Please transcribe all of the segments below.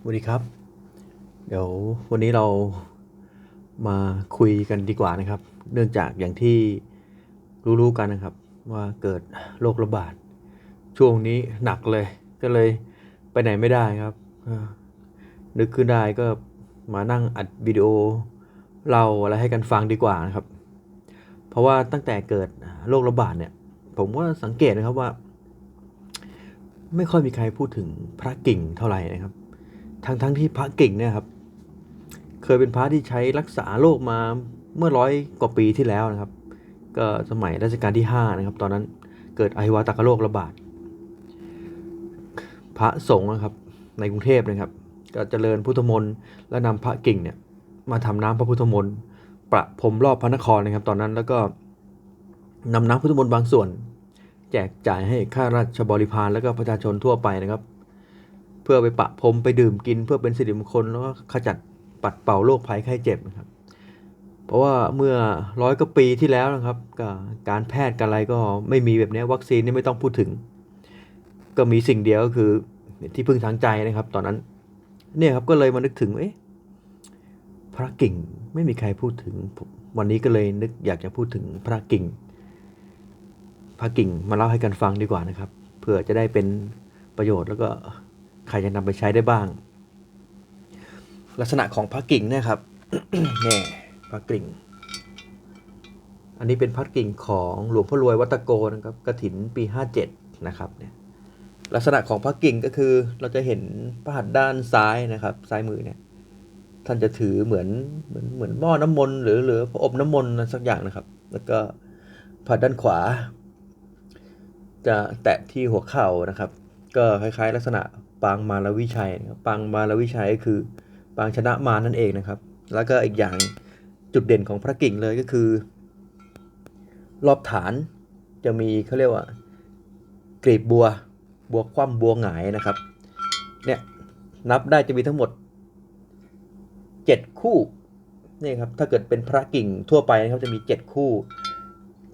สวัสดีครับ เดี๋ยววันนี้เรามาคุยกันดีกว่านะครับ เนื่องจากอย่างที่รู้ๆกันนะครับ ว่าเกิดโรคระบาด ช่วงนี้หนักเลยก็เลยไปไหนไม่ได้ครับเอ่อนึกขึ้นได้ก็มานั่งอัดวิดีโอเล่าอะไรให้กันฟังดีกว่านะครับ เพราะว่าตั้งแต่เกิดโรคระบาดเนี่ย ผมก็สังเกตนะครับว่า ไม่ค่อยมีใครพูดถึงพระกิ่งเท่าไหร่นะครับ ทั้งทั้งที่พระกิ่งเนี่ยครับ เคยเป็นพระที่ใช้รักษาโรคมาเมื่อร้อยกว่าปีที่แล้วนะครับ ก็สมัยรัชกาลที่ 5 นะครับ ตอนนั้นเกิดอหิวาตกโรคระบาด พระสงฆ์นะครับ ในกรุงเทพนะครับ ก็เจริญพุทธมนต์และนำพระกิ่งเนี่ยมาทำน้ำพระพุทธมนต์ประพรมรอบพระนครนะครับ ตอนนั้นแล้วก็นำน้ำพุทธมนต์บางส่วน แจกจ่ายให้ข้าราชบริพารแล้วก็ประชาชนทั่วไปนะครับ พื่อไปปะพรมไปดื่มกิน เพื่อเป็นสิริมงคลแล้วก็ขจัดปัดเป่าโรคภัยไข้เจ็บนะครับ เพราะว่าเมื่อร้อยกว่าปีที่แล้วนะครับ การแพทย์การอะไรก็ไม่มีแบบนี้วัคซีนนี่ไม่ต้องพูดถึง ก็มีสิ่งเดียวก็คือที่พึ่งทางใจนะครับ ตอนนั้น เนี่ยครับก็เลยมานึกถึงเอ๊ะพระกิ่งไม่มีใครพูดถึง วันนี้ก็เลยนึกอยากจะพูดถึงพระกิ่ง พระกิ่งมาเล่าให้กันฟังดีกว่านะครับ เพื่อจะได้เป็นประโยชน์แล้วก็ ใครจะนำไปใช้ได้บ้าง ลักษณะของพระกิ่งนี่ยครับนี่พระกิ่ง อันนี้เป็นพระกิ่งของหลวงพ่อรวยวัตโกนะครับกระถินปี 57 นะครับเนี่ยลักษณะของพระกิ่งก็คือเราจะเห็นพระหัตถ์ด้านซ้ายนะครับ ซ้ายมือเนี่ยท่านจะถือเหมือนเหมือนเหมือนหม้อน้ำมนต์หรือหรือพระอบน้ำมนต์สักอย่างนะครับ แล้วก็พระหัตถ์ด้านขวา จะแตะที่หัวเข่านะครับ ก็คล้ายๆ ลักษณะ ปางมารวิชัยนะครับปางมารวิชัยก็คือปางชนะมารนั่นเองนะครับ แล้วก็อีกอย่างจุดเด่นของพระกิ่งเลยก็คือ รอบฐานจะมีเขาเรียกว่ากลีบบัวบัวคว่ำบัวหงายนะครับเนี่ยนับได้จะมีทั้งหมด 7 คู่นี่ครับถ้าเกิดเป็นพระกิ่งทั่วไปนะครับจะมี 7 คู่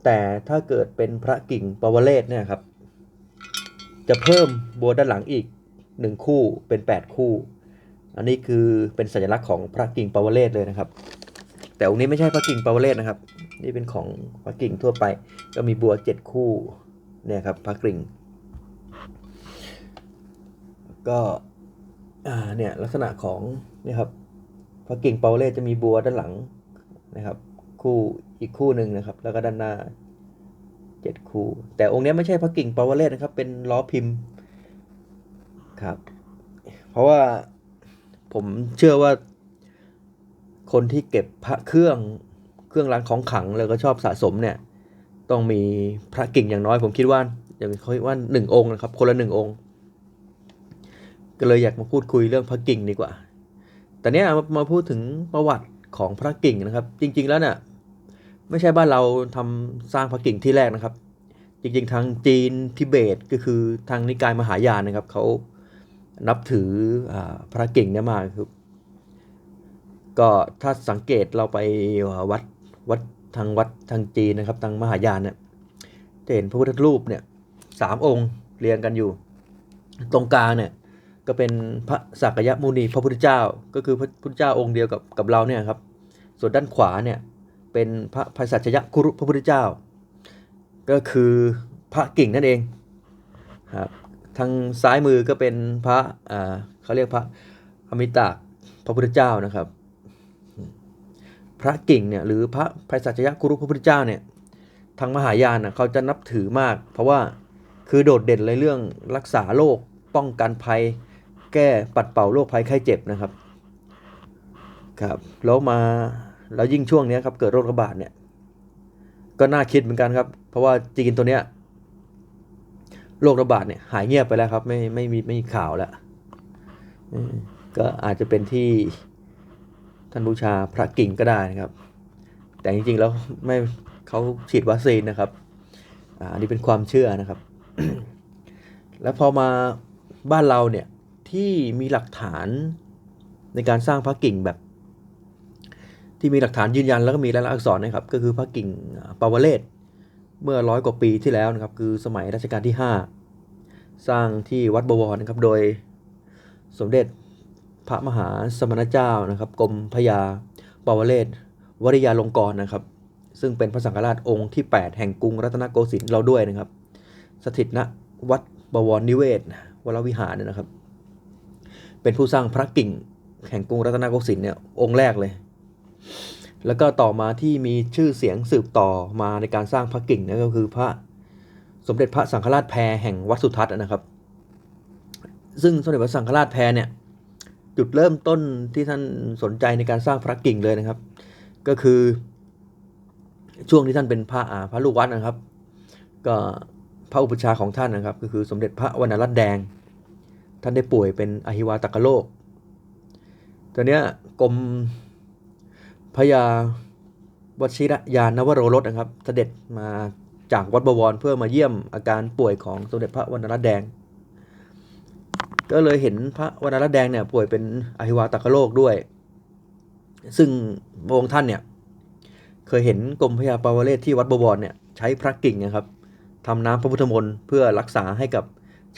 แต่ถ้าเกิดเป็นพระกิ่งปวเรศเนี่ยครับจะเพิ่มบัวด้านหลังอีก 1 คู่เป็น 8 คู่ อันนี้คือเป็นสัญลักษณ์ของพระกิ่งปวเรศเลยนะครับ แต่องค์นี้ไม่ใช่พระกิ่งปวเรศนะครับ นี่เป็นของพระกิ่งทั่วไป ก็มีบัว 7 คู่เนี่ยครับพระกิ่ง ก็เนี่ยลักษณะของนี่ครับพระกิ่งปาวเล่จะมีบัวด้านหลังนะครับ คู่อีกคู่หนึ่งนะครับ แล้วก็ด้านหน้าเจ็ดคู่ แต่องค์นี้ไม่ใช่พระกิ่งปาวเล่นะครับ เป็นล้อพิมพ์ ครับ เพราะว่าผมเชื่อว่า คนที่เก็บพระเครื่องเครื่องรางของขลังแล้วก็ชอบสะสมเนี่ย ต้องมีพระกิ่งอย่างน้อย ผมคิดว่าอย่างเขาว่าหนึ่งองค์นะครับ คนละหนึ่งองค์ ก็เลยอยากมาพูดคุยเรื่องพระกิ่งดีกว่า แต่เนี้ยมามาพูดถึงประวัติของพระกิ่งนะครับ จริง ๆแล้วเนี่ยไม่ใช่บ้านเราทำสร้างพระกิ่งที่แรกนะครับ จริงๆทางจีนทิเบตก็คือทางนิกายมหายานนะครับเขา นับถืออพระกิ่งเนี่ยมากคือก็ถ้าสังเกตเราไปวัดวัดทางวัดทางจีนนะครับ ทางมหายานเนี่ยจะเห็นพระพุทธรูปเนี่ยสามองค์เรียงกันอยู่ ตรงกลางเนี่ยก็เป็นพระสักยะมุนีพระพุทธเจ้า ก็คือพระพุทธเจ้าองค์เดียวกับกับเราเนี่ยครับ ส่วนด้านขวาเนี่ยเป็นพระภัยสัชยคุรุพระพุทธเจ้า ก็คือพระกิ่งนั่นเองครับ ทางซ้ายมือก็เป็นพระอ่าเขาเรียกพระอมิตาพระพุทธเจ้านะครับ พระกิ่งเนี่ยหรือพระภัยสัชยคุรุพระพุทธเจ้าเนี่ยทางมหายานนะเขาจะนับถือมาก เพราะว่าคือโดดเด่นเลยเรื่องรักษาโรคป้องกันภัย แก้ปัดเป่าโรคภัยไข้เจ็บนะครับครับแล้วมาแล้วยิ่งช่วงนี้ครับเกิดโรคระบาดเนี่ยก็น่าคิดเหมือนกันครับ เพราะว่าจีนตัวเนี้ย โรคระบาดเนี่ยหายเงียบไปแล้วครับ ไม่ไม่มีไม่มีข่าวแล้วก็อาจจะเป็นที่ท่านบูชาพระกิ่งก็ได้นะครับ แต่จริงๆแล้วไม่เขาฉีดวัคซีนนะครับอันนี้เป็นความเชื่อนะครับ แล้วพอมาบ้านเราเนี่ยที่มีหลักฐานในการสร้างพระกิ่งแบบ ที่มีหลักฐานยืนยันแล้วก็มีลายลักษณ์อักษรนะครับ ก็คือพระกิ่งปาวเรศเมื่อร้อยกว่าปีที่แล้วนะครับ คือสมัยรัชกาลที่ 5 สร้างที่วัดบวรนะครับ โดยสมเด็จพระมหาสมณเจ้านะครับกรมพญาปวเรศวริยาลงกรณ์นะครับ ซึ่งเป็นพระสังฆราชองค์ที่ 8 แห่งกรุงรัตนโกสินทร์เราด้วยนะครับ สถิตณวัดบวรนิเวศ วรวิหารเนี่ยนะครับ เป็นผู้สร้างพระกิ่งแห่งกรุงรัตนโกสินทร์เนี่ยองค์แรกเลย แล้วก็ต่อมาที่มีชื่อเสียงสืบต่อมาในการสร้างพระกิ่งนั่นก็คือพระ สมเด็จพระสังฆราชแพรแห่งวัดสุทัศน์นะครับ ซึ่งสมเด็จพระสังฆราชแพรเนี่ยจุดเริ่มต้นที่ท่านสนใจในการสร้างพระกิ่งเลยนะครับ ก็คือช่วงที่ท่านเป็นพระอาพระลูกวัดนะครับ ก็พระอุปชาของท่านนะครับ ก็คือสมเด็จพระวรรณรัตน์แดง ท่านได้ป่วยเป็นอหิวาตกโรคตอนนี้กรมพญาวชิรยานวโรรสนะครับ เสด็จมา จากวัดบวรเพื่อมาเยี่ยมอาการป่วยของสมเด็จพระวรรณรัตน์แดง ก็เลยเห็นพระวรรณรัตน์แดงเนี่ยป่วยเป็นอหิวาตกโรคด้วย ซึ่งพระองค์ท่านเนี่ยเคยเห็นกรมพญาปาวเรศที่วัดบวรเนี่ยใช้พระกิ่งนะครับทำน้ำพระพุทธมนต์เพื่อรักษาให้กับ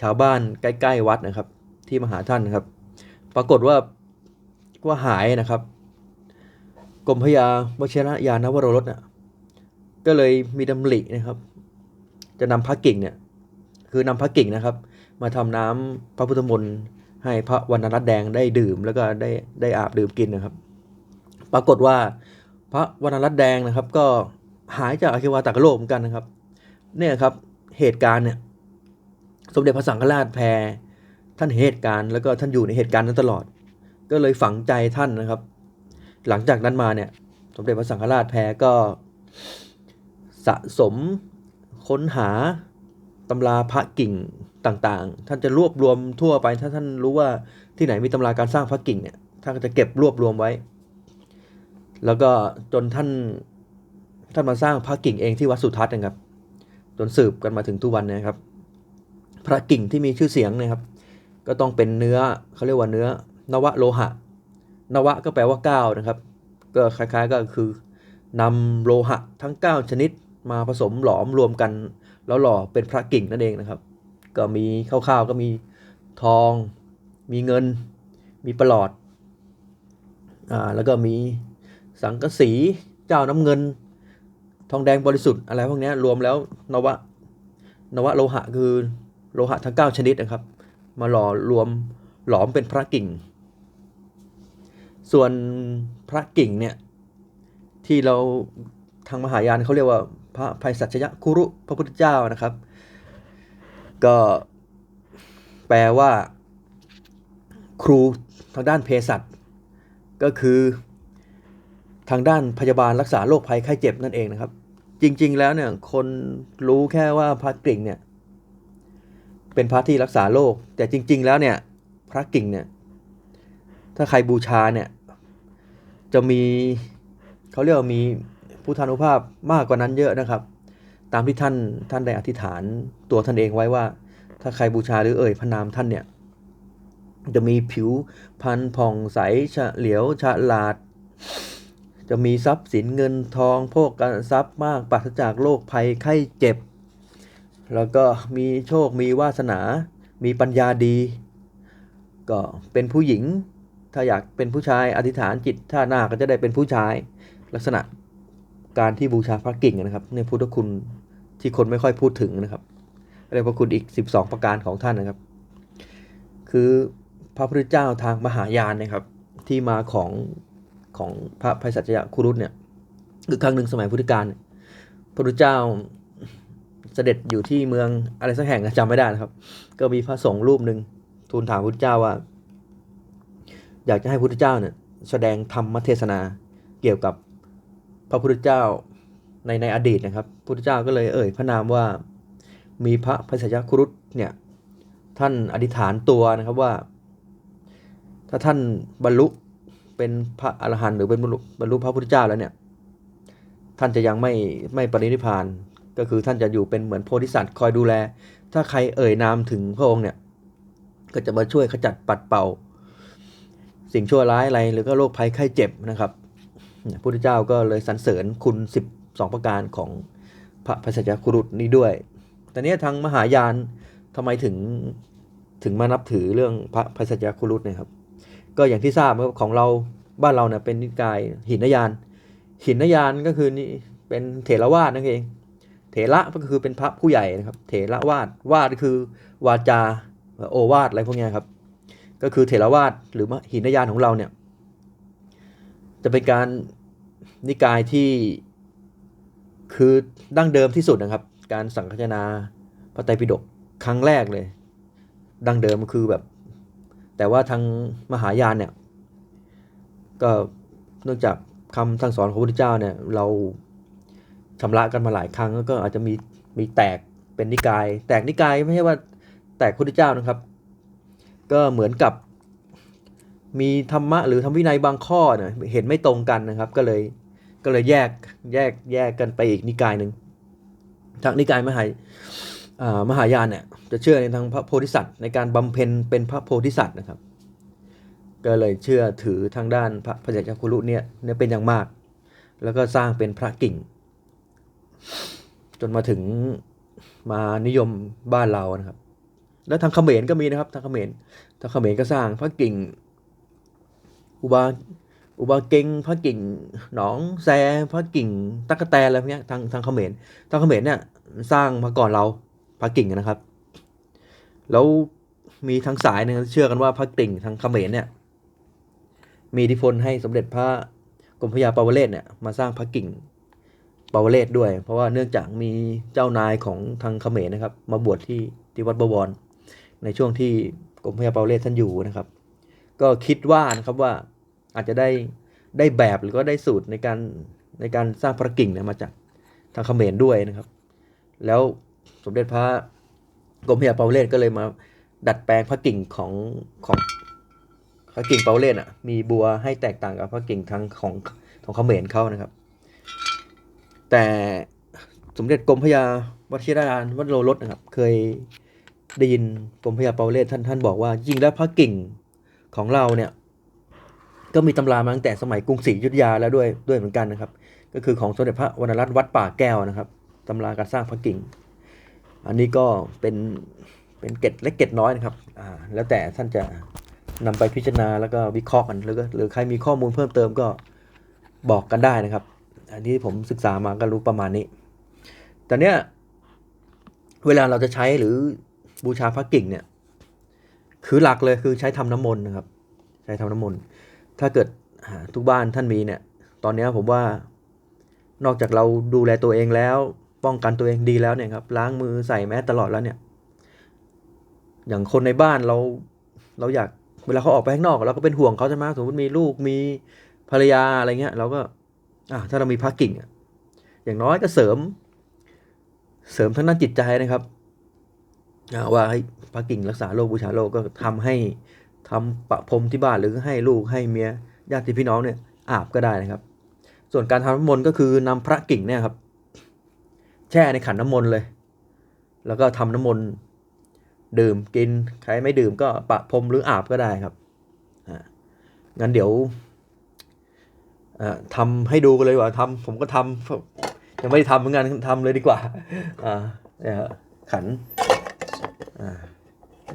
ชาวบ้านใกล้ ๆ วัดนะครับ ที่มาหาท่านนะครับ ปรากฏว่าว่าหายนะครับกรมพญาวชิรยานวโรรสเนี่ย ก็เลยมีดำรินะครับ จะนำพระกิ่งเนี่ยคือนำพระกิ่งนะครับ มาทำน้ำพระพุทธมนต์ให้พระวรรณรัตน์แดงได้ดื่มแล้วก็ได้ได้อาบดื่มกินนะครับ ปรากฏว่าพระวรรณรัตน์แดงนะครับ ก็หายจากอาคิวาตากโรคเหมือนกันนะครับ เนี่ยครับเหตุการณ์เนี่ยสมเด็จพระสังฆราชแพรท่านเห็นเหตุการณ์แล้วก็ท่านอยู่ในเหตุการณ์นั้นตลอด ก็เลยฝังใจท่านนะครับ หลังจากนั้นมาเนี่ย สมเด็จพระสังฆราชแพรก็ สะสมค้นหาตำราพระกิ่งต่างๆ ท่านจะรวบรวมทั่วไป ถ้าท่านรู้ว่าที่ไหนมีตำราการสร้างพระกิ่งเนี่ยท่านก็จะเก็บรวบรวมไว้ แล้วก็จนท่านท่านมาสร้างพระกิ่งเองที่วัดสุทัศน์นะครับ จนสืบกันมาถึงทุกวันนะครับ พระกิ่งที่มีชื่อเสียงนะครับ ก็ต้องเป็นเนื้อเขาเรียกว่าเนื้อนวโลหะ นวะก็แปลว่าก้านะครับ ก็คล้ายๆก็คือนำโลหะทั้ง 9 ชนิด มาผสมหลอมรวมกัน แล้วหล่อเป็นพระกิ่งนั่นเองนะครับ ก็มีคร่าวๆก็มีทอง มีเงิน มีประหลอดอ่าแล้วก็มีสังกะสีเจ้าน้ำเงิน ทองแดงบริสุทธิ์อะไรพวกนี้รวมแล้วนวะนวะโลหะคือโลหะทั้ง 9 ชนิดนะครับ มาหล่อรวมหลอมเป็นพระกิ่ง ส่วนพระกิ่งเนี่ยที่เราทางมหายานเขาเรียกว่า พระภัยสัชยคุรุพระพุทธเจ้านะครับ ก็แปลว่า ครูทางด้านเภสัชก็คือทางด้านพยาบาลรักษาโรคภัยไข้เจ็บนั่นเองนะครับ จริง ๆ แล้วเนี่ยคนรู้แค่ว่าพระกิ่งเนี่ยเป็นพระที่รักษาโรคแต่จริง ๆ แล้วเนี่ยพระกิ่งเนี่ยถ้าใครบูชาเนี่ยจะมีเขาเรียกว่ามี พุทธานุภาพมากกว่านั้นเยอะนะครับ ตามที่ท่านท่านได้อธิษฐานตัวท่านเองไว้ว่า ถ้าใครบูชาหรือเอ่ยพระนามท่านเนี่ยจะมีผิวพรรณผ่องใสเฉลียวฉลาด จะมีทรัพย์สินเงินทองโภคทรัพย์มากปราศจากโรคภัยไข้เจ็บ แล้วก็มีโชคมีวาสนา มีปัญญาดี ก็เป็นผู้หญิง ถ้าอยากเป็นผู้ชายอธิษฐานจิตถ้าหน้าก็จะได้เป็นผู้ชายลักษณะ การที่บูชาพระกิ่งนะครับในพุทธคุณที่คนไม่ค่อยพูดถึงนะครับเรียกว่าคุณอีก 12 ประการของท่านนะครับ คือพระพุทธเจ้าทางมหายานนะครับ ที่มาของของพระภัยสัจยคุรุตเนี่ยคือครั้งหนึ่งสมัยพุทธกาลพระพุทธเจ้าเสด็จอยู่ที่เมืองอะไรสักแห่งนะจำไม่ได้นะครับ ก็มีพระสงฆ์รูปหนึ่งทูลถามพระพุทธเจ้าว่า อยากจะให้พระพุทธเจ้าเนี่ยแสดงธรรมเทศนาเกี่ยวกับ ระพุทธเจ้าในในอดีตนะครับพุทธเจ้าก็เลยเอ่ยพระนามว่ามีพระภัยสัจคุรุตเนี่ยท่านอธิษฐานตัวนะครับว่า ถ้าท่านบรรลุเป็นพระอรหันต์หรือเป็นบรรลุบรรลุพระพุทธเจ้าแล้วเนี่ยท่านจะยังไม่ไม่ปรินิพานก็คือท่านจะอยู่เป็นเหมือนโพธิสัตว์คอยดูแล ถ้าใครเอ่ยนามถึงพระองค์เนี่ยก็จะมาช่วยขจัดปัดเป่า สิ่งชั่วร้ายอะไรหรือก็โรคภัยไข้เจ็บนะครับ พระพุทธเจ้าก็เลยสรรเสริญคุณ 12 ประการของพระพัสยคุรุตนี้ด้วย แต่เนี้ยทางมหายานทำไมถึงถึงมานับถือเรื่องพระพัสยคุรุตเนะครับ ก็อย่างที่ทราบครับของเราบ้านเราเนี่ยเป็นนิกายหินยาน หินยานก็คือนี่เป็นเถรวาทนั่นเอง เถระก็คือเป็นพระผู้ใหญ่นะครับ เถระวาดวาดก็คือวาจาโอวาทอะไรพวกนี้ครับ ก็คือเถรวาทหรือหินยานของเราเนี่ยจะเป็นการ นิกายที่คือดั้งเดิมที่สุดนะครับ การสังคายนาพระไตรปิฎกครั้งแรกเลย ดั้งเดิมคือแบบ แต่ว่าทางมหายานเนี่ย ก็เนื่องจากคำสั่งสอนของพระพุทธเจ้าเนี่ย เราชำระกันมาหลายครั้งก็อาจจะมีมีแตกเป็นนิกาย แตกนิกายไม่ใช่ว่าแตกพระพุทธเจ้านะครับ ก็เหมือนกับมีธรรมะหรือธรรมวินัยบางข้อเนี่ยเห็นไม่ตรงกันนะครับ ก็เลย ก็เลยแยกแยกแยกกันไปอีกนิกายหนึ่งทางนิกายมหายอ่ามหายานเนี่ยจะเชื่อในทางพระโพธิสัตว์ ในการบำเพ็ญเป็นพระโพธิสัตว์นะครับ ก็เลยเชื่อถือทางด้านพระพยัญชนะคุรุเนี่ยเนี่ยเป็นอย่างมาก แล้วก็สร้างเป็นพระกิ่ง จนมาถึงมานิยมบ้านเรานะครับ แล้วทางเขมรก็มีนะครับทางเขมรทางเขมรก็สร้างพระกิ่งอุบา อุบาเกงพระกิ่งหนองแซพระกิ่งตักะแตนอะไรพวกเนี้ยทางทางเขมรทางเขมรเนี่ยสร้างมาก่อนเราพระกิ่งนะครับ แล้วมีทางสายหนึงเชื่อกันว่าพระกิ่งทางเขมรเนี่ยมีอิทธิพลให้สมเด็จพระกรมพระยาปาวเรศเนี่ยมาสร้างพระกิ่งปาวเรศด้วย เพราะว่าเนื่องจากมีเจ้านายของทางเขมรนะครับ มาบวชที่ที่วัดบวร ในช่วงที่กรมพระยาปาวเรศท่านอยู่นะครับ ก็คิดว่านะครับว่า อาจจะได้ได้แบบหรือก็ได้สูตรในการในการสร้างพระกิ่งเนี่ยมาจากทางเขมรด้วยนะครับ แล้วสมเด็จพระกรมพระยาปาเรศก็เลยมาดัดแปลงพระกิ่งของของพระกิ่งเปาเรศอะมีบัวให้แตกต่างกับพระกิ่งทางของของเขมรเขานะครับ แต่สมเด็จกรมพระยาวชิรานวัดโลรสนะครับ เคยได้ยินกรมพระยาเปาเรศท่านท่านบอกว่าจริงแล้วพระกิ่งของเราเนี่ย ก็มีตำรามาตั้งแต่สมัยกรุงศรีอยุธยาแล้วด้วยด้วยเหมือนกันนะครับ ก็คือของสมเด็จพระวรรณรัตน์วัดป่าแก้วนะครับตำราการสร้างพระกิ่ง อันนี้ก็เป็นเป็นเกร็ดเล็กเกร็ดน้อยนะครับอ่าแล้วแต่ท่านจะนำไปพิจารณาแล้วก็วิเคราะห์กันหรือก็หรือใครมีข้อมูลเพิ่มเติมก็บอกกันได้นะครับ อันนี้ผมศึกษามาก็รู้ประมาณนี้ แต่เนี้ยเวลาเราจะใช้หรือบูชาพระกิ่งเนี่ย คือหลักเลยคือใช้ทำน้ำมนต์นะครับ ใช้ทำน้ำมนต์ ถ้าเกิดทุกบ้านท่านมีเนี่ย ตอนนี้ผมว่านอกจากเราดูแลตัวเองแล้ว ป้องกันตัวเองดีแล้วเนี่ยครับ ล้างมือใส่แมสตลอดแล้วเนี่ย อย่างคนในบ้านเรา เราอยากเวลาเขาออกไปข้างนอกเราก็เป็นห่วงเขาใช่ไหมสมมติมีลูกมีภรรยาอะไรเงี้ยเราก็อะถ้าเรามีพักกิ่งอย่างน้อยก็เสริม เสริมทั้งด้านจิตใจนะครับว่าให้พักกิ่งรักษาโรคบูชาโรคก็ทำให้ ทำประพรมที่บ้านหรือให้ลูกให้เมียญาติพี่น้องเนี่ยอาบก็ได้นะครับ ส่วนการทำน้ำมนต์ก็คือนำพระกิ่งเนี่ยครับ แช่ในขันน้ำมนต์เลย แล้วก็ทำน้ำมนต์ดื่มกินใครไม่ดื่มก็ประพรมหรืออาบก็ได้ครับงั้นเดี๋ยวอ่าทำให้ดูกันเลยว่าทำผมก็ทำยังไม่ได้ทำเหมือนกันทำเลยดีกว่าอ่าเนี่ยขันอ่า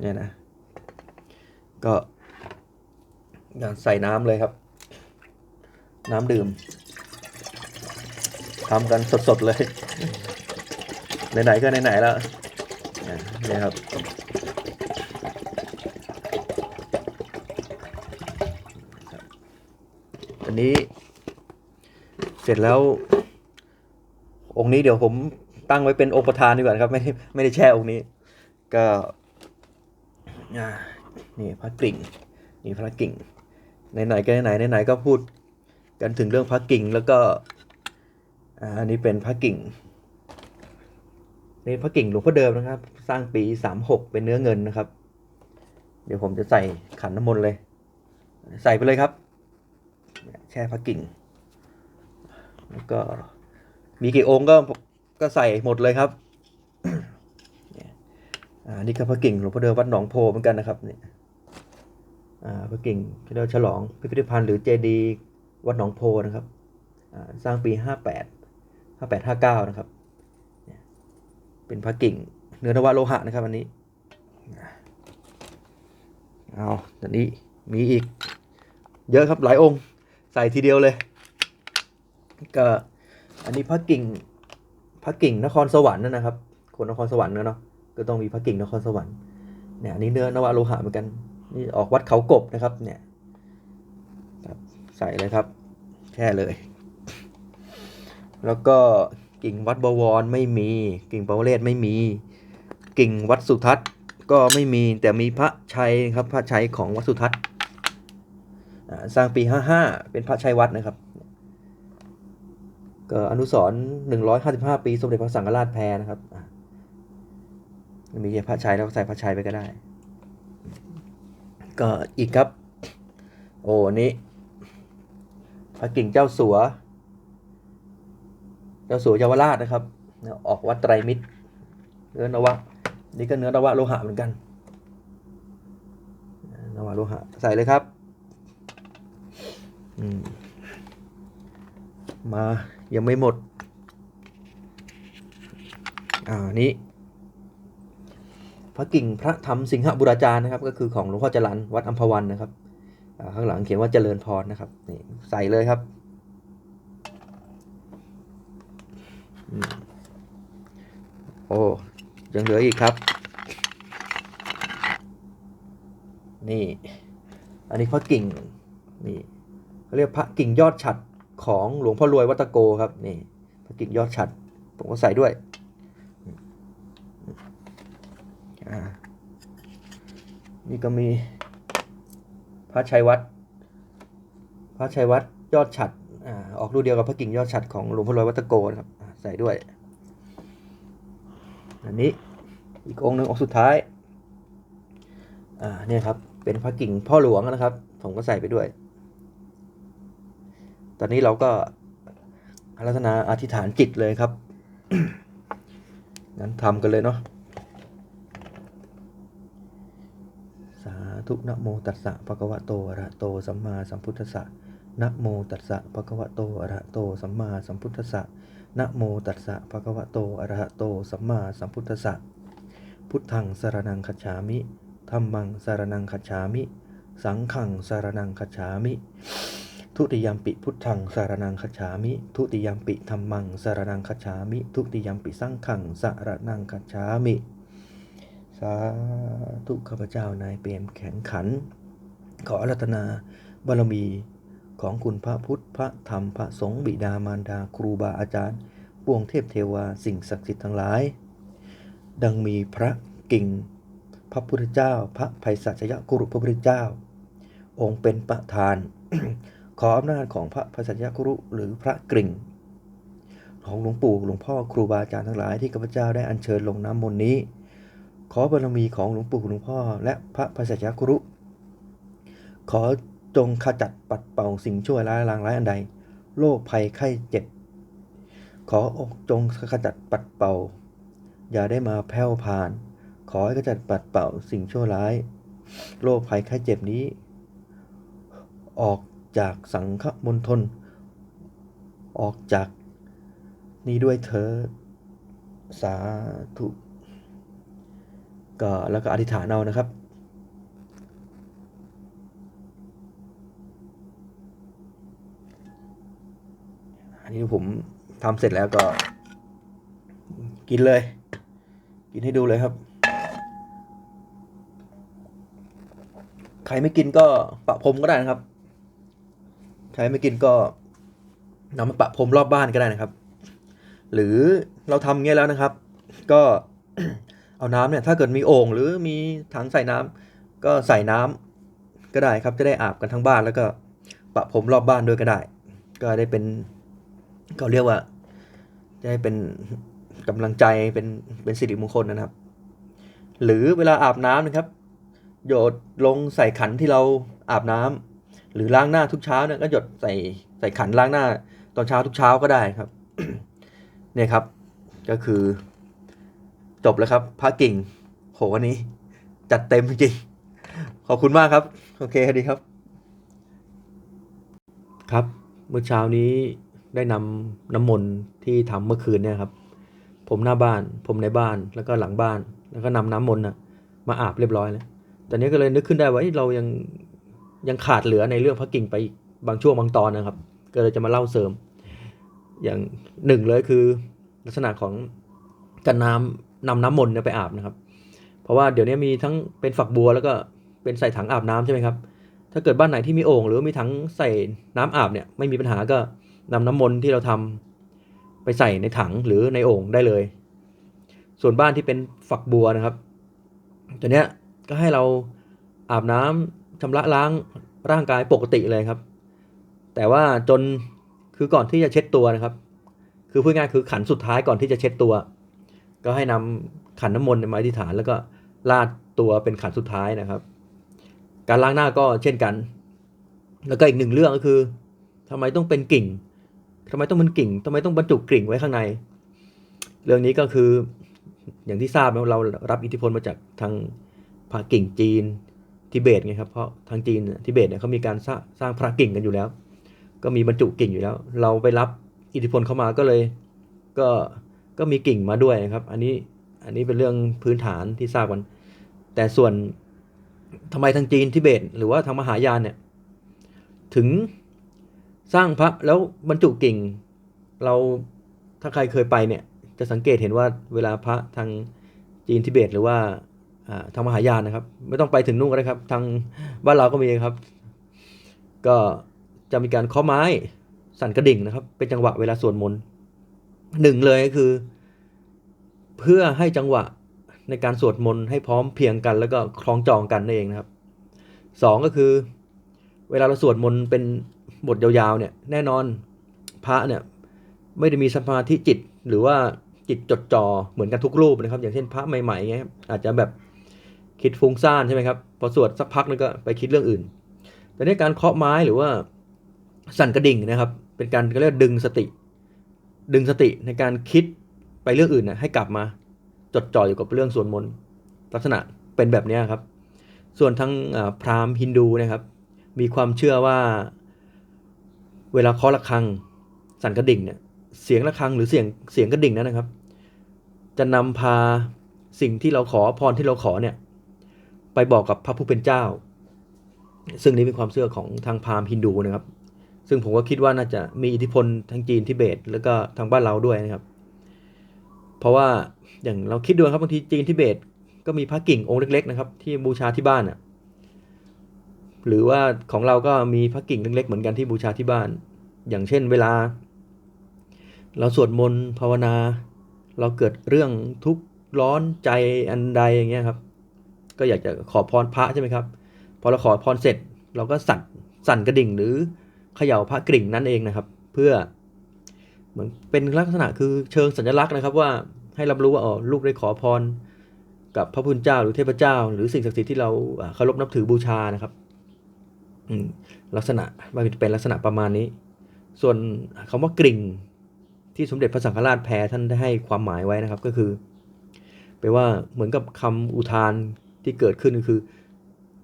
เนี่ยนะ ก็ใส่น้ำเลยครับ น้ำดื่มทำกันสดๆเลย ไหนๆก็ไหนๆแล้วเนี่ยครับอันนี้ เสร็จแล้ว องค์นี้เดี๋ยวผมตั้งไว้เป็นองค์ประธานดีกว่าครับ ไม่ได้ไม่ได้แช่องค์นี้ ก็อ่า นี่พระกิ่งนี่พระกิ่งไหนๆก็ไหนๆไหนๆก็พูดกันถึงเรื่องพระกิ่งแล้วก็อันนี้เป็นพระกิ่งนี่พระกิ่งหลวงพ่อเดิมนะครับ สร้างปีสามหกเป็นเนื้อเงินนะครับ เดี๋ยวผมจะใส่ขันน้ำมนต์เลย ใส่ไปเลยครับแช่พระกิ่ง แล้วก็มีกี่องค์ก็ก็ใส่หมดเลยครับอ่านี่ก็พระกิ่งหลวงพ่อเดิมวัดหนองโพเหมือนกันนะครับเนี่ย พระกิ่งที่เราฉลองพิพิธภัณฑ์หรือเจดีวัดหนองโพนะครับสร้างปีห้าแปดห้าแปดห้าเก้านะครับ เป็นพระกิ่งเนื้อนวโลหะนะครับอันนี้ เอาตอนนี้มีอีก เยอะครับหลายองค์ใส่ทีเดียวเลย ก็อันนี้พระกิ่งพระกิ่งนครสวรรค์นั่นนะครับ คนนครสวรรค์เนาะก็ต้องมีพระกิ่งนครสวรรค์เนี่ยอันนี้เนื้อนวโลหะเหมือนกัน นี่ออกวัดเขากบนะครับเนี่ยครับใส่เลยครับ แค่เลย แล้วก็กิ่งวัดบวรไม่มี กิ่งปาวเรศไม่มี กิ่งวัดสุทัศน์ก็ไม่มีแต่มีพระชัยครับพระชัยของวัดสุทัศน์สร้างปี55เป็นพระชัยวัดนะครับก็อนุสรณ์155 ปี สมเด็จพระสังฆราชแพรนะครับ มีพระชัยแล้วใส่พระชัยไปก็ได้ ก็อีกครับ โอ้อันนี้พระกิ่งเจ้าสัว เจ้าสัวเยาวราชนะครับ ออกวัดไตรมิตร เนื้อนวะ นี่ก็เนื้อนวะโลหะเหมือนกัน นวะโลหะ ใส่เลยครับมมายังไม่หมด อ่า นี้ พระกิ่งพระธรรมสิงหบุราจารย์นะครับ ก็คือของหลวงพ่อจรันวัดอัมพวันนะครับข้างหลังเขียนว่าเจริญพรนะครับนี่ใส่เลยครับ โอ้ยังเหลืออีกครับ นี่ อันนี้พระกิ่งนี่เขาเรียกพระกิ่งยอดฉัดของหลวงพ่อรวยวัดตะโกครับนี่พระกิ่งยอดฉัด ผมก็ใส่ด้วย อ่า นี่ก็มี พระชัยวัดพระชัยวัดยอดฉัดอ่าออกรูปเดียวกับพระกิ่งยอดฉัดของหลวงพ่อรวยวัตะโกนะครับ ใส่ด้วย อันนี้อีกองค์หนึ่งองค์สุดท้าย อ่า เนี่ยครับ เป็นพระกิ่งพ่อหลวงนะครับ ผมก็ใส่ไปด้วย ตอนนี้เราก็อารัธนาอธิษฐานจิตเลยครับ งั้นทำกันเลยเนาะ สา ธุนะโมตัสสะภะคะวะโตอะระหะโตสัมมาสัมพุทธัสสะนะโมตัสสะภะคะวะโตอะระหะโตสัมมาสัมพุทธัสสะนะโมตัสสะภะคะวะโตอะระหะโตสัมมาสัมพุทธัสสะพุทธังสรณังคัจฉามิธัมมังสรณังคัจฉามิ สังฆังสารนังคัจฉามิ ทุติยมปิพุทธังสารนังคัจฉามิ ทุติยมปิธรรมังสารนังคัจฉามิ ทุติยมปิสังฆังสารนังคัจฉามิ สาธุข้าพเจ้านายเปรมแข็งขันขออรัตนาบารมีของคุณพระพุทธพระธรรมพระสงฆ์บิดามารดาครูบาอาจารย์ปวงเทพเทวาสิ่งศักดิ์สิทธิ์ทั้งหลาย ดังมีพระกิ่ง พระพุทธเจ้า พระภัยสัจยกุรุพระพุทธเจ้า องค์เป็นประธาน ขออำนาจของพระภัยสัจยกุรุหรือพระกริ่ง ของหลวงปู่หลวงพ่อครูบาอาจารย์ทั้งหลายที่ข้าพเจ้าได้อัญเชิญลงน้ำมนต์นี้ ขอบารมีของหลวงปู่หลวงพ่อ และพระภัสยกุรุ ขอจงขจัดปัดเป่าสิ่งชั่วร้ายลางร้ายอันใด โรคภัยไข้เจ็บ ขออกจงขจัดปัดเป่า อย่าได้มาแผ่วผ่าน ขอให้ขจัดปัดเป่าสิ่งชั่วร้าย โรคภัยไข้เจ็บนี้ ออกจากสังฆมณฑลออกจากนี้ด้วยเธอสาธุ ก็แล้วก็อธิษฐานเอานะครับ อันนี้ผมทำเสร็จแล้วก็ กินเลย กินให้ดูเลยครับ ใครไม่กินก็ปะพรมก็ได้นะครับ ใครไม่กินก็นำมาปะพรมรอบบ้านก็ได้นะครับ หรือเราทำเงี้ยแล้วนะครับ ก็ เอาน้ำเนี่ยถ้าเกิดมีโอ่งหรือมีถังใส่น้ำก็ใส่น้ำก็ได้ครับจะได้อาบกันทั้งบ้านแล้วก็ปะพรมรอบบ้านด้วยก็ได้ ก็ได้เป็นก็เรียกว่าจะให้เป็นกำลังใจเป็นเป็นสิริมงคลนะครับ หรือเวลาอาบน้ำนะครับ หยดลงใส่ขันที่เราอาบน้ำหรือล้างหน้าทุกเช้าเนี่ยก็หยดใส่ใส่ขันล้างหน้า ตอนเช้าทุกเช้าก็ได้ครับ เนี่ยครับ ก็คือ จบแล้วครับพระกิ่ง โหวันนี้ จัดเต็มจริงขอบคุณมากครับ โอเคดีครับ ครับ เมื่อเช้านี้ได้นำน้ำมนต์ที่ทำเมื่อคืนเนี่ยครับ ผมหน้าบ้านผมในบ้านแล้วก็หลังบ้าน แล้วก็นำน้ำมนต์นะมาอาบเรียบร้อยแล้วตอนนี้ก็เลยนึกขึ้นได้ว่าเรายังยังขาดเหลือในเรื่องพระกิ่งไปอีกบางช่วงบางตอนนะครับ ก็เลยจะมาเล่าเสริม อย่างหนึ่งเลยคือลักษณะของการน้ำ นำน้ำมนต์ไปอาบนะครับ เพราะว่าเดี๋ยวนี้มีทั้งเป็นฝักบัวแล้วก็เป็นใส่ถังอาบน้ำใช่ไหมครับ ถ้าเกิดบ้านไหนที่มีโอ่งหรือมีถังใส่น้ำอาบเนี่ยไม่มีปัญหาก็นำน้ำมนต์ที่เราทำไปใส่ในถังหรือในโอ่งได้เลย ส่วนบ้านที่เป็นฝักบัวนะครับตัวเนี้ยก็ให้เราอาบน้ำชำระล้างร่างกายปกติเลยครับ แต่ว่าจนคือก่อนที่จะเช็ดตัวนะครับ คือพูดง่ายคือขันสุดท้ายก่อนที่จะเช็ดตัว ก็ให้นำขันน้ำมนต์มาอธิษฐานแล้วก็ลาดตัวเป็นขันสุดท้ายนะครับ การล้างหน้าก็เช่นกัน แล้วก็อีกหนึ่งเรื่องก็คือทำไมต้องเป็นกิ่งทำไมต้องเป็นกิ่งทำไมต้องบรรจุกิ่งไว้ข้างใน เรื่องนี้ก็คืออย่างที่ทราบเรารับอิทธิพลมาจากทางพระกิ่งจีนทิเบตไงครับเพราะทางจีนทิเบตเนี่ยเขามีการสร้างสร้างพระกิ่งกันอยู่แล้ว ก็มีบรรจุกิ่งอยู่แล้ว เราไปรับอิทธิพลเข้ามาก็เลย ก็ ก็มีกิ่งมาด้วยนะครับ อันนี้อันนี้เป็นเรื่องพื้นฐานที่ทราบกันแต่ส่วนทำไมทางจีนทิเบต หรือว่าทางมหายานเนี่ยถึงสร้างพระแล้วบรรจุกิ่ง เราถ้าใครเคยไปเนี่ยจะสังเกตเห็นว่าเวลาพระทางจีนทิเบต หรือว่าทางมหายานนะครับ ไม่ต้องไปถึงนู่นก็ได้ครับ ทางบ้านเราก็มีครับ ก็จะมีการเคาะไม้สั่นกระดิ่งนะครับ เป็นจังหวะเวลาสวดมนต์ หนึ่งเลยก็คือ เพื่อให้จังหวะในการสวดมนต์ให้พร้อมเพียงกัน แล้วก็คล้องจองกันนั่นเองนะครับสองก็คือ เวลาเราสวดมนต์เป็นบทยาวๆเนี่ย แน่นอนพระเนี่ย ไม่ได้มีสมาธิจิตหรือว่าจิตจดจ่อเหมือนกันทุกรูปนะครับ อย่างเช่นพระใหม่ๆเงี้ยอาจจะแบบคิดฟุ้งซ่านใช่ไหมครับพอสวดสักพักนึงก็ไปคิดเรื่องอื่น แต่ในการเคาะไม้หรือว่าสั่นกระดิ่งนะครับ เป็นการเรียกดึงสติ ดึงสติในการคิดไปเรื่องอื่นนะให้กลับมาจดจ่ออยู่กับเรื่องสวดมนต์ลักษณะเป็นแบบนี้ครับ ส่วนทั้งพราหมณ์ฮินดูนะครับ มีความเชื่อว่า เวลาเคาะระฆังสั่นกระดิ่งเนี่ยเสียงระฆังหรือเสียงเสียงกระดิ่งนั้นนะครับ จะนำพาสิ่งที่เราขอพรที่เราขอเนี่ยไปบอกกับพระผู้เป็นเจ้า ซึ่งนี้เป็นความเชื่อของทางพราหมณ์ฮินดูนะครับ ซึ่งผมก็คิดว่าน่าจะมีอิทธิพลทางจีนทิเบต แล้วก็ทางบ้านเราด้วยนะครับ เพราะว่าอย่างเราคิดดูครับบางทีจีนทิเบต ก็มีพระกิ่งองค์เล็ก ๆ นะครับ ที่บูชาที่บ้านอะหรือว่าของเราก็มีพระกิ่งเล็ก ๆ เหมือนกันที่บูชาที่บ้าน อย่างเช่นเวลา เราสวดมนต์ภาวนา เราเกิดเรื่องทุกข์ร้อนใจอันใดอย่างเงี้ยครับ ก็อยากจะขอพรพระใช่ไหมครับ พอเราขอพรเสร็จ เราก็สั่นสั่นกระดิ่งหรือ เขย่าพระกริ่งนั่นเองนะครับ เพื่อเหมือนเป็นลักษณะคือเชิงสัญลักษณ์นะครับว่าให้รับรู้ว่าอ๋อลูกได้ขอพร กับพระพุทธเจ้าหรือเทพเจ้า หรือสิ่งศักดิ์สิทธิ์ที่เราเคารพนับถือบูชานะครับลักษณะมันเป็นลักษณะประมาณนี้ ส่วนคำว่ากริ่ง ที่สมเด็จพระสังฆราชแพรท่านได้ให้ความหมายไว้นะครับ ก็คือแปลว่าเหมือนกับคำอุทานที่เกิดขึ้นก็คือ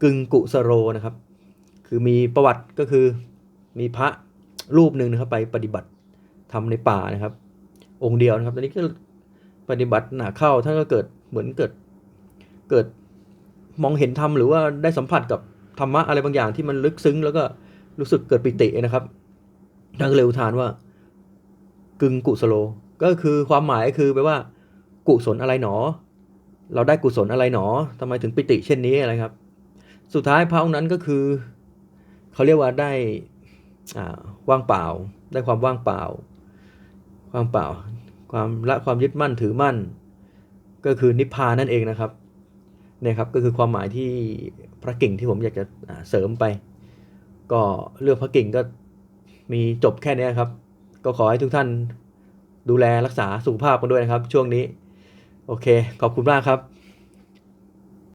กึงกุสโรนะครับ คือมีประวัติก็คือ มีพระรูปหนึ่งนะครับไปปฏิบัติทำในป่านะครับ องค์เดียวนะครับ ตอนนี้ก็ปฏิบัติหนาเข้าท่านก็เกิดเหมือนเกิดเกิดมองเห็นธรรมหรือว่าได้สัมผัสกับธรรมะอะไรบางอย่างที่มันลึกซึ้ง แล้วก็รู้สึกเกิดปิตินะครับท่านก็เลยอุทานว่า กึงกุสโล ก็คือความหมายคือแปลว่า กุศลอะไรหนอ เราได้กุศลอะไรหนอทำไมถึงปิติเช่นนี้อะไรครับ สุดท้ายพระองค์นั้นก็คือ เขาเรียกว่าได้ ว่างเปล่า ได้ความว่างเปล่า ควางเปล่า ความละความยึดมั่นถือมั่น ก็คือนิพพานนั่นเองนะครับเนี่ยครับก็คือความหมายที่พระกิ่งที่ผมอยากจะเสริมไป ก็เรื่องพระกิ่งก็มีจบแค่นี้ครับ ก็ขอให้ทุกท่านดูแลรักษาสุขภาพกันด้วยนะครับ ช่วงนี้ โอเค ขอบคุณมากครับ